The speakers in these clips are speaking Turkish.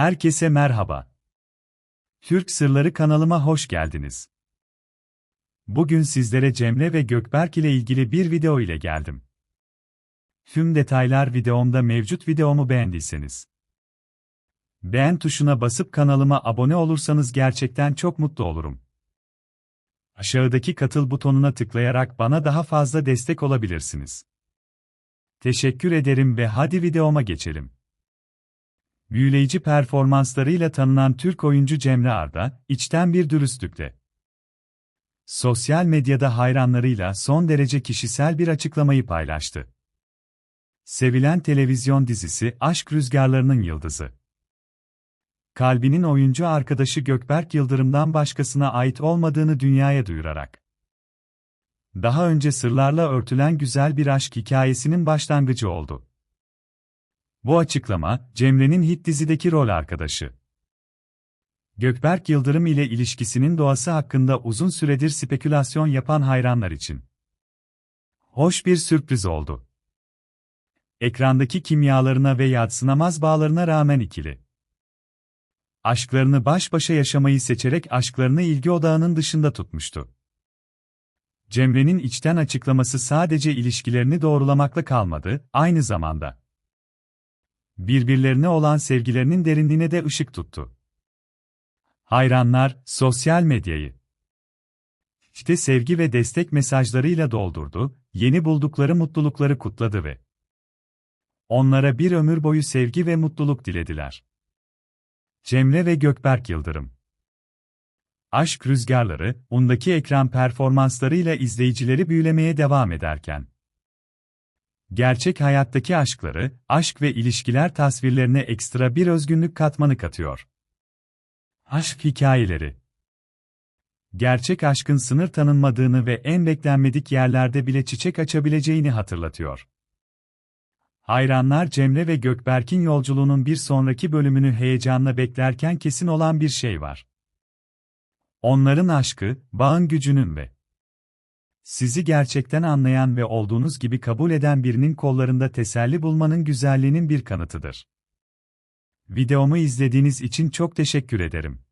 Herkese merhaba. Türk Sırları kanalıma hoş geldiniz. Bugün sizlere Cemre ve Gökberk ile ilgili bir video ile geldim. Tüm detaylar videomda mevcut videomu beğendiyseniz. Beğen tuşuna basıp kanalıma abone olursanız gerçekten çok mutlu olurum. Aşağıdaki katıl butonuna tıklayarak bana daha fazla destek olabilirsiniz. Teşekkür ederim ve hadi videoma geçelim. Büyüleyici performanslarıyla tanınan Türk oyuncu Cemre Arda, içten bir dürüstlükle. Sosyal medyada hayranlarıyla son derece kişisel bir açıklamayı paylaştı. Sevilen televizyon dizisi Aşk Rüzgarlarının Yıldızı. Kalbinin oyuncu arkadaşı Gökberk Yıldırım'dan başkasına ait olmadığını dünyaya duyurarak. Daha önce sırlarla örtülen güzel bir aşk hikayesinin başlangıcı oldu. Bu açıklama, Cemre'nin hit dizideki rol arkadaşı. Gökberk Yıldırım ile ilişkisinin doğası hakkında uzun süredir spekülasyon yapan hayranlar için. Hoş bir sürpriz oldu. Ekrandaki kimyalarına ve yadsınamaz bağlarına rağmen ikili. Aşklarını baş başa yaşamayı seçerek aşklarını ilgi odağının dışında tutmuştu. Cemre'nin içten açıklaması sadece ilişkilerini doğrulamakla kalmadı, aynı zamanda birbirlerine olan sevgilerinin derinliğine de ışık tuttu. Hayranlar, sosyal medyayı işte sevgi ve destek mesajlarıyla doldurdu, yeni buldukları mutlulukları kutladı ve onlara bir ömür boyu sevgi ve mutluluk dilediler. Cemre ve Gökberk Yıldırım Aşk Rüzgarları, undaki ekran performanslarıyla izleyicileri büyülemeye devam ederken, gerçek hayattaki aşkları, aşk ve ilişkiler tasvirlerine ekstra bir özgünlük katmanı katıyor. Aşk hikayeleri Gerçek aşkın sınır tanınmadığını ve en beklenmedik yerlerde bile çiçek açabileceğini hatırlatıyor. Hayranlar Cemre ve Gökberk'in yolculuğunun bir sonraki bölümünü heyecanla beklerken kesin olan bir şey var. Onların aşkı, bağın gücünün ve sizi gerçekten anlayan ve olduğunuz gibi kabul eden birinin kollarında teselli bulmanın güzelliğinin bir kanıtıdır. Videomu izlediğiniz için çok teşekkür ederim.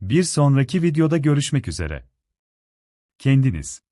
Bir sonraki videoda görüşmek üzere. Kendiniz